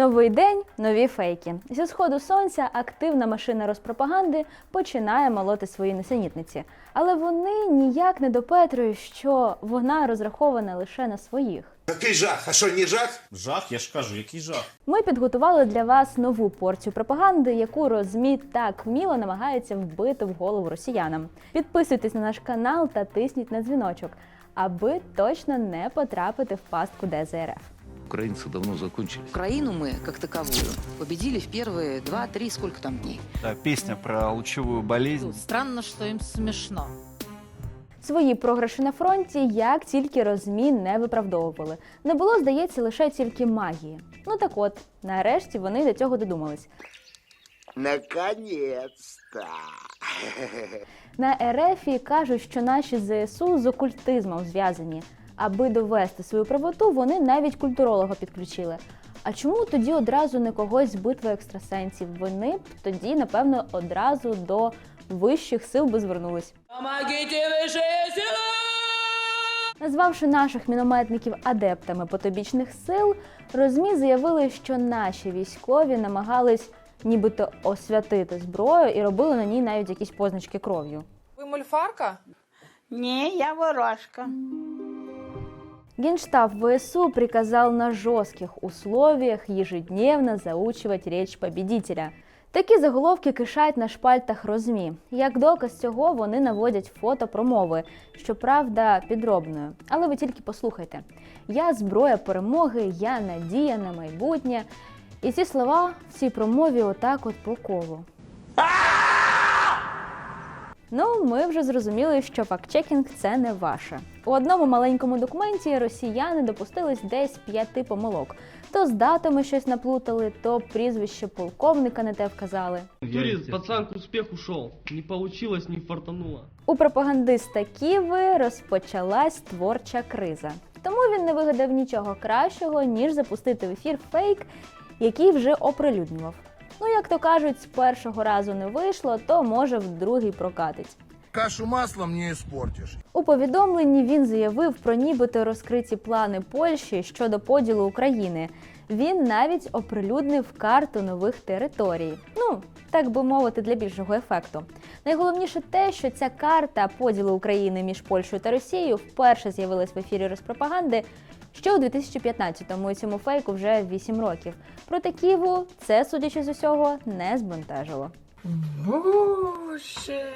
Новий день, нові фейки. Зі сходу сонця активна машина розпропаганди починає молоти свої несенітниці. Але вони ніяк не допетрують, що вона розрахована лише на своїх. Який жах? А що, не жах? Жах, я ж кажу, який жах. Ми підготували для вас нову порцію пропаганди, яку розмі так вміло намагається вбити в голову росіянам. Підписуйтесь на наш канал та тисніть на дзвіночок, аби точно не потрапити в пастку ДЗРФ Украинцы давно закончились. Украину мы, как таковую, победили в первые два-три, сколько там дней. Да, песня про лучевую болезнь. Странно, что им смешно. Свої програші на фронті як тільки розмі не виправдовували. Не було, здається, лише тільки магії. Ну так от, нарешті вони до цього додумались. Наконец-то. На РФі кажуть, що наші ЗСУ з окультизмом зв'язані. Аби довести свою правоту, вони навіть культуролога підключили. А чому тоді одразу не когось з битви екстрасенсів? Вони б тоді, напевно, одразу до вищих сил би звернулись. Назвавши наших мінометників адептами потобічних сил, розмі заявили, що наші військові намагались нібито освятити зброю і робили на ній навіть якісь позначки кров'ю. Вы мульфарка? Ні, я ворожка. Генштаб ВСУ приказал на жестких условиях ежедневно заучивать речь победителя. Такі заголовки кишать на шпальтах розмі. Як доказ цього вони наводять фото промови, щоправда, підробною. Але ви тільки послухайте: я зброя перемоги, я надія на майбутнє. І ці слова в цій промові отак от по колу. Ну, ми вже зрозуміли, що фактчекінг це не ваше. У одному маленькому документі росіяни допустились десь п'яти помилок. То з датами щось наплутали, то прізвище полковника не те вказали. Турист, пацан к успеху шел. Не получилось, не фартануло. У пропагандиста Ківи розпочалась творча криза. Тому він не вигадав нічого кращого, ніж запустити в ефір фейк, який вже оприлюднював. Як то кажуть, з першого разу не вийшло, то може в другий прокатить. Кашу маслом не испортишь. У повідомленні він заявив про нібито розкриті плани Польщі щодо поділу України. Він навіть оприлюднив карту нових територій. Ну, так би мовити, для більшого ефекту. Найголовніше те, що ця карта поділу України між Польщею та Росією вперше з'явилась в ефірі Розпропаганди ще у 2015-му, і цьому фейку вже 8 років. Проте Києву це, судячи з усього, не збентежило. Боже,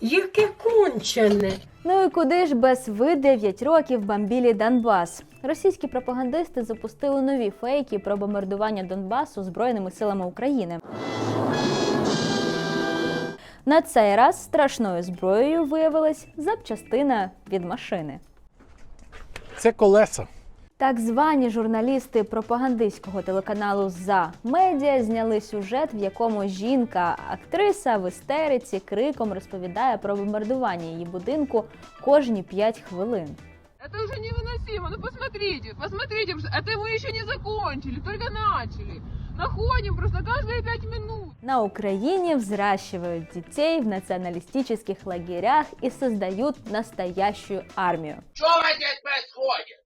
яке кончене. Ну і куди ж без ви 9 років бомбілі Донбас? Російські пропагандисти запустили нові фейки про бомбардування Донбасу збройними силами України. На цей раз страшною зброєю виявилась запчастина від машини. Це колеса. Так звані журналісти пропагандистського телеканалу За медіа зняли сюжет, в якому жінка, актриса в істериці криком розповідає про бомбардування її будинку кожні 5 хвилин. Это уже невыносимо. Ну посмотрите, посмотрите, это мы еще не закончили, только начали. Находим просто каждые пять минут. На Украине взращивают детей в националистических лагерях и создают настоящую армию. Что здесь происходит?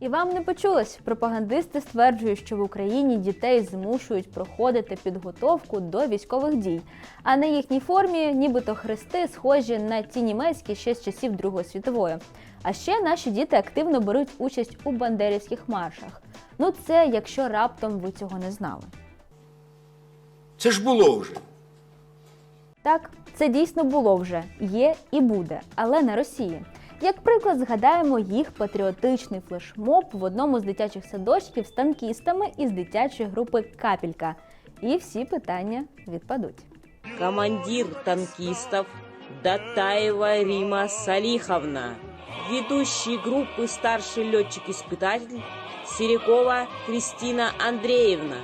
І вам не почулось. Пропагандисти стверджують, що в Україні дітей змушують проходити підготовку до військових дій, а на їхній формі нібито хрести схожі на ті німецькі ще з часів Другої світової. А ще наші діти активно беруть участь у бандерівських маршах. Ну це якщо раптом ви цього не знали. Це ж було вже. Так, це дійсно було вже, є і буде, але на Росії. Як приклад, згадаємо їх патріотичний флешмоб в одному з дитячих садочків з танкістами із дитячої групи Капілька. І всі питання відпадуть. командир танкистов Датаева Рима Салиховна, ведущий группы старший летчик-испытатель Серикова Кристина Андреевна.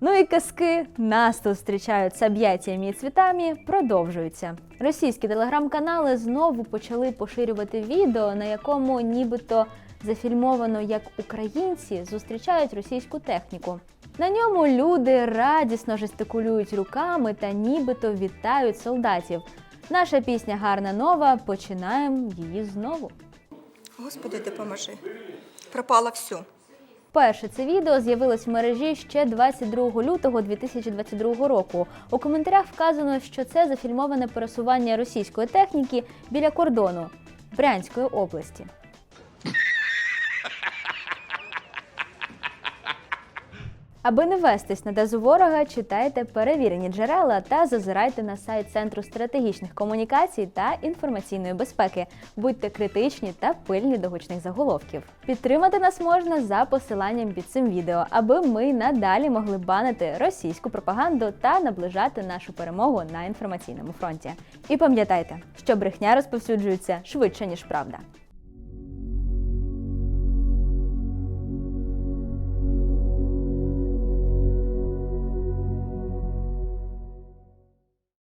Ну і казки нас тут зустрічають з об'яттями і цвітами продовжуються. Російські телеграм-канали знову почали поширювати відео, на якому нібито зафільмовано, як українці зустрічають російську техніку. На ньому люди радісно жестикулюють руками та нібито вітають солдатів. Наша пісня гарна нова. Починаємо її знову. Господи, допоможи. Пропало все. Вперше це відео з'явилось в мережі ще 22 лютого 2022 року. У коментарях вказано, що це зафільмоване пересування російської техніки біля кордону Брянської області. Аби не вестись на дезу ворога, читайте перевірені джерела та зазирайте на сайт Центру стратегічних комунікацій та інформаційної безпеки. Будьте критичні та пильні до гучних заголовків. Підтримати нас можна за посиланням під цим відео, аби ми надалі могли банити російську пропаганду та наближати нашу перемогу на інформаційному фронті. І пам'ятайте, що брехня розповсюджується швидше ніж правда.